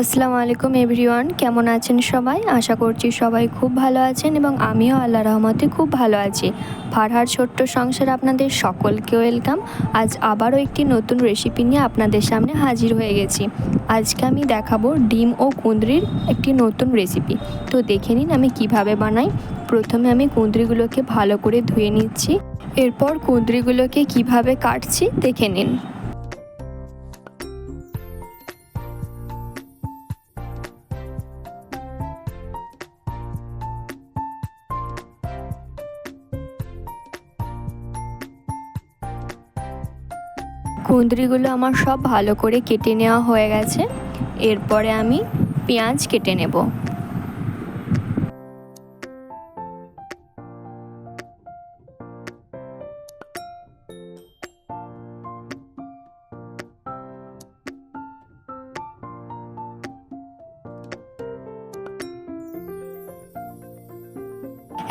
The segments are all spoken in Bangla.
আসসালামু আলাইকুম এভরিওয়ান, কেমন আছেন সবাই? আশা করছি সবাই খুব ভালো আছেন এবং আমিও আল্লাহ রহমতে খুব ভালো আছি। ফারহার ছোট্ট সংসার আপনাদের সকলকে ওয়েলকাম। আজ আবারও একটি নতুন রেসিপি নিয়ে আপনাদের সামনে হাজির হয়ে গেছি। আজকে আমি দেখাবো ডিম ও কুঁদরির একটি নতুন রেসিপি তো দেখে নিন আমি কীভাবে বানাই। প্রথমে আমি কুঁদরিগুলোকে ভালো করে ধুয়ে নিচ্ছি। এরপর কুঁদরিগুলোকে কীভাবে কাটছি দেখে নিন। কুঁদরিগুলো আমার সব ভালো করে কেটে নেওয়া হয়ে গেছে। এরপরে আমি পেঁয়াজ কেটে নেব।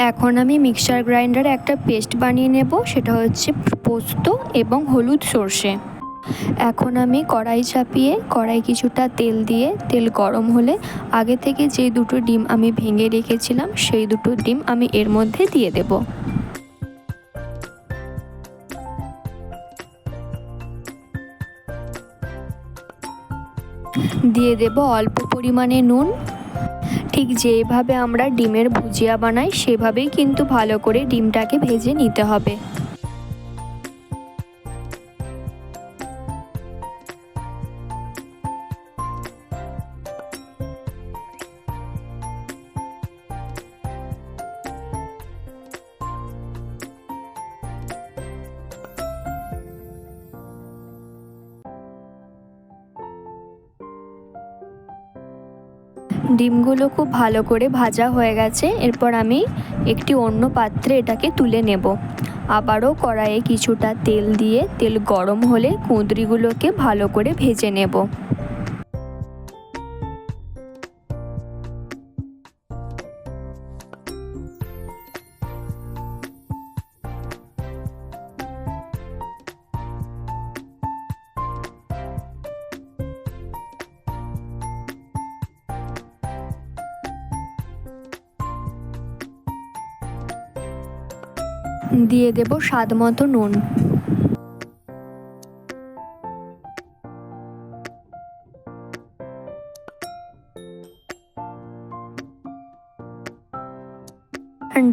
এখন আমি মিক্সার গ্রাইন্ডারে একটা পেস্ট বানিয়ে নেব, সেটা হচ্ছে পোস্ত এবং হলুদ সর্ষে। এখন আমি কড়াই চাপিয়ে, কড়াই কিছুটা তেল দিয়ে, তেল গরম হলে আগে থেকে যে দুটো ডিম আমি ভেঙে রেখেছিলাম, সেই দুটো ডিম আমি এর মধ্যে দিয়ে দেব। দিয়ে দেব অল্প পরিমাণে নুন ঠিক যেভাবে আমরা ডিমের ভুজিয়া বানাই সেভাবেই কিন্তু ভালো করে ডিমটাকে ভেজে নিতে হবে। ডিমগুলো খুব ভালো করে ভাজা হয়ে গেছে। এরপর আমি একটি অন্য পাত্রে এটাকে তুলে নেব। আবারও কড়াইয়ে কিছুটা তেল দিয়ে, তেল গরম হলে কুঁদরিগুলোকে ভালো করে ভেজে নেব। দিয়ে দেব স্বাদ মতো নুন।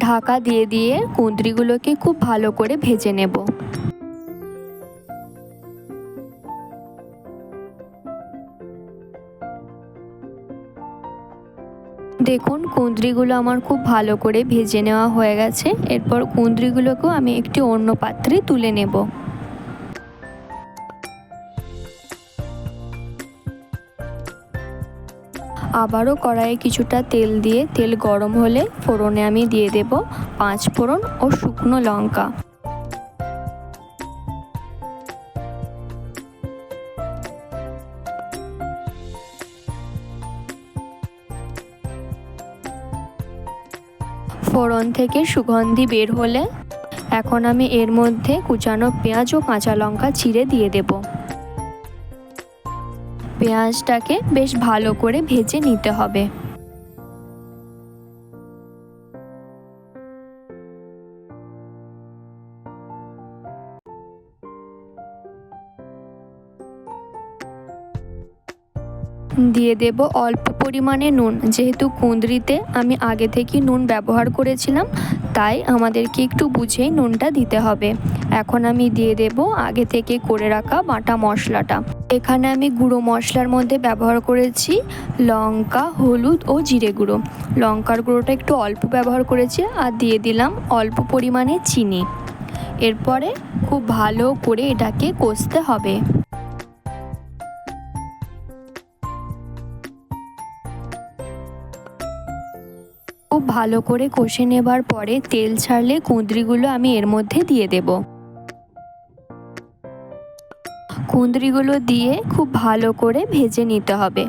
ঢাকা দিয়ে দিয়ে কুঁদরিগুলোকে খুব ভালো করে ভেজে নেব। দেখুন, কুঁদরিগুলো আমার খুব ভালো করে ভেজে নেওয়া হয়ে গেছে। এরপর কুঁদরিগুলোকেও আমি একটি অন্য পাত্রে তুলে নেব। আবারও কড়াইয়ে কিছুটা তেল দিয়ে, তেল গরম হলে ফোড়নে আমি দিয়ে দেব পাঁচ ফোড়ন ও শুকনো লঙ্কা। ফোড়ন থেকে সুগন্ধি বের হলে এখন আমি এর মধ্যে কুচানো পেঁয়াজ ও কাঁচা লঙ্কা চিড়ে দিয়ে দেব। পেঁয়াজটাকে বেশ ভালো করে ভেজে নিতে হবে। দিয়ে দেব অল্প পরিমাণে নুন। যেহেতু কুঁদরিতে আমি আগে থেকে নুন ব্যবহার করেছিলাম, তাই আমাদেরকে একটু বুঝেই নুনটা দিতে হবে। এখন আমি দিয়ে দেব আগে থেকে করে রাখা বাটা মশলাটা। এখানে আমি গুঁড়ো মশলার মধ্যে ব্যবহার করেছি লঙ্কা, হলুদ ও জিরে গুঁড়ো। লঙ্কার গুঁড়োটা একটু অল্প ব্যবহার করেছি আর দিয়ে দিলাম অল্প পরিমাণে চিনি। এরপরে খুব ভালো করে এটাকে কষতে হবে। খুব ভালো করে কষে নেবার পরে তেল ছাড়লে কুঁদরিগুলো আমি এর মধ্যে দিয়ে দেব। কুঁদরিগুলো দিয়ে খুব ভালো করে ভেজে নিতে হবে।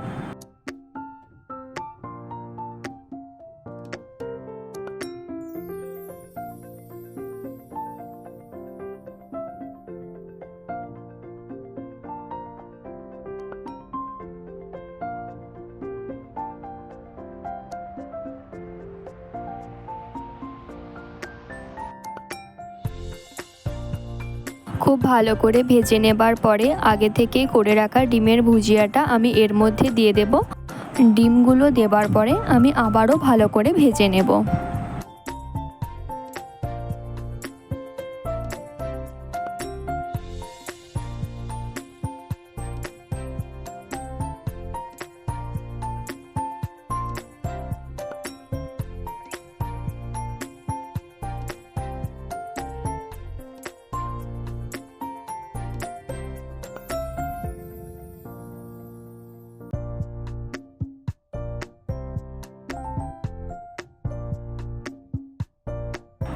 খুব ভালো করে ভেজে নেবার পরে আগে থেকে করে রাখা ডিমের ভুজিয়াটা আমি এর মধ্যে দিয়ে দেব। ডিমগুলো দেবার পরে আমি আবারও ভালো করে ভেজে নেব।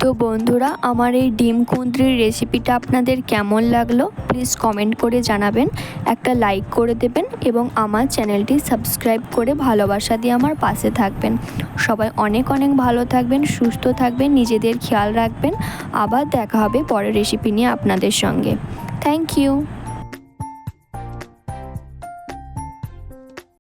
তো বন্ধুরা, আমার এই ডিম কুঁদরির রেসিপিটা আপনাদের কেমন লাগল প্লিজ কমেন্ট করে জানাবেন। একটা লাইক করে দেবেন এবং আমার চ্যানেলটি সাবস্ক্রাইব করে ভালোবাসা দিয়ে আমার পাশে থাকবেন। সবাই অনেক অনেক ভালো থাকবেন, সুস্থ থাকবেন, নিজেদের খেয়াল রাখবেন। আবার দেখা হবে পরের রেসিপি নিয়ে আপনাদের সঙ্গে। Thank you